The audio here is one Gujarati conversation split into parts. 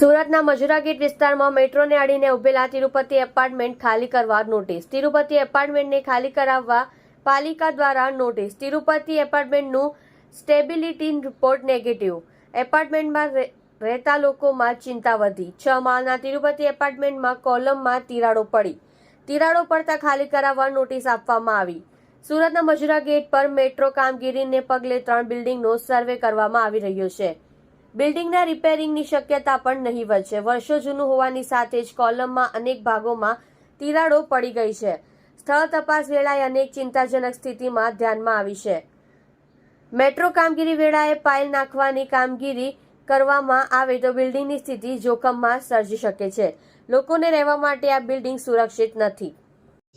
સુરતના મજુરા ગેટ વિસ્તારમાં મેટ્રોને અડીને ઉભેલા તિરુપતિ એપાર્ટમેન્ટ ખાલી કરવા નોટિસ. તિરુપતિ એપાર્ટમેન્ટને ખાલી કરાવવા પાલિકા દ્વારા નોટિસ. તિરુપતિ એપાર્ટમેન્ટનું સ્ટેબિલિટી રિપોર્ટ નેગેટિવ. એપાર્ટમેન્ટમાં રહે- રહેતા લોકોમાં ચિંતા વધી. છ માળના તિરુપતિ એપાર્ટમેન્ટમાં કોલમમાં તિરાડો પડી. તિરાડો પડતા ખાલી કરાવવા નોટિસ આપવામાં આવી. સુરતના મજુરા ગેટ પર મેટ્રો કામગીરીને પગલે ત્રણ બિલ્ડિંગનો સર્વે કરવામાં આવી રહ્યો છે. બિલ્ડિંગના રિપેરિંગની શક્યતા પણ નહીવત છે વર્ષો જૂનું હોવાની સાથે જ કોલમમાં અનેક ભાગોમાં તિરાડો પડી ગઈ છે. સ્થળ તપાસ વેળાએ અનેક ચિંતાજનક સ્થિતિમાં ધ્યાનમાં આવી છે. મેટ્રો કામગીરી વેળાએ પાયલ નાખવાની કામગીરી કરવામાં આવે તો બિલ્ડિંગની સ્થિતિ જોખમમાં સર્જી શકે છે. લોકોને રહેવા માટે આ બિલ્ડિંગ સુરક્ષિત નથી.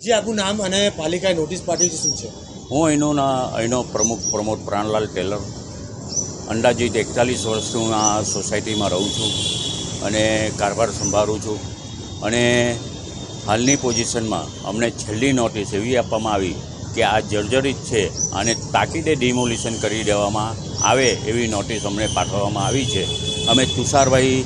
જે આપનું નામ અને પાલિકાએ નોટિસ પાઠવી છે શું છે? હું એનો ના એનો પ્રમુખ પ્રમોદ પ્રાણલાલ ટેલર. અંદાજિત એકતાલીસ વર્ષથી હું આ સોસાયટીમાં રહું છું અને કારભાર સંભાળું છું. અને હાલની પોઝિશનમાં અમને છેલ્લી નોટિસ એવી આપવામાં આવી કે આ જર્જરિત છે અને તાકીદે ડિમોલિશન કરી દેવામાં આવે એવી નોટિસ અમને પાઠવવામાં આવી છે. અમે તુષારભાઈ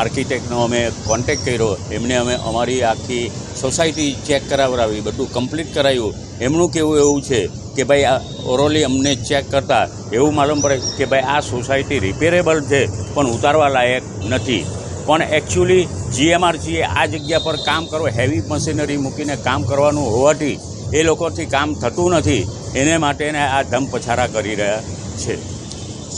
આર્કિટેક્ટનો અમે કોન્ટેક્ટ કર્યો. એમને અમે અમારી આખી સોસાયટી ચેક કરાવડાવી, બધું કમ્પ્લીટ કરાવ્યું એમનું કેવું એવું છે કે ભાઈ આ ઓરોલી અમને ચેક કરતાં એવું માલુમ પડે કે ભાઈ આ સોસાયટી રિપેરેબલ છે, પણ ઉતારવા લાયક નથી. પણ એકચ્યુઅલી જીએમઆરસીએ આ જગ્યા પર કામ કરો હેવી મશીનરી મૂકીને કામ કરવાનું હોવાથી એ લોકોથી કામ થતું નથી. એને માટેને આ ધમ પછારા કરી રહ્યા છે.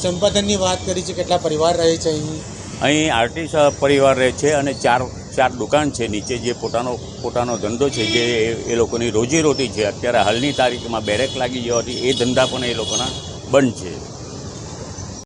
સંપાદનની વાત કરી છે કેટલા પરિવાર રહે છે અહીં? અહીં આર્ટિસ્ટ પરિવાર રહે છે અને ચાર ચાર દુકાન છે નીચે જે પોતાનો પોતાનો ધંધો છે જે એ- એ લોકોની રોજીરોટી છે. અત્યારે હાલની તારીખમાં બેરેક લાગી જવાથી એ ધંધા પણ એ લોકોના બંધ છે.